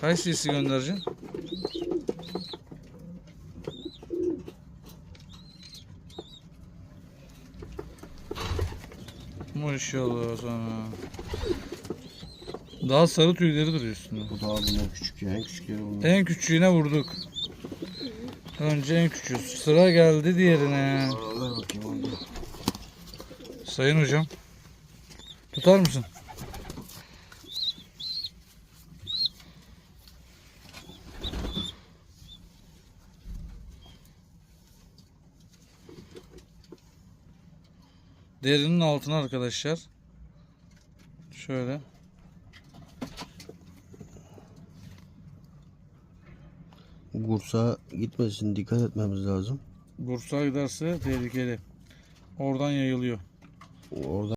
Kaç cc göndereceksin? Maşallah sana. Daha sarı tüyleri duruyor üstünde. Bu daha bundan küçük ya. En küçük yeri bunlar. En küçüğüne vurduk. Önce en küçüğü. Sıra geldi diğerine. Ver bakayım. Sayın hocam. Tutar mısın? Derinin altına arkadaşlar. Şöyle. Bursa gitmesin dikkat etmemiz lazım. Bursa giderse tehlikeli. Oradan yayılıyor. Orada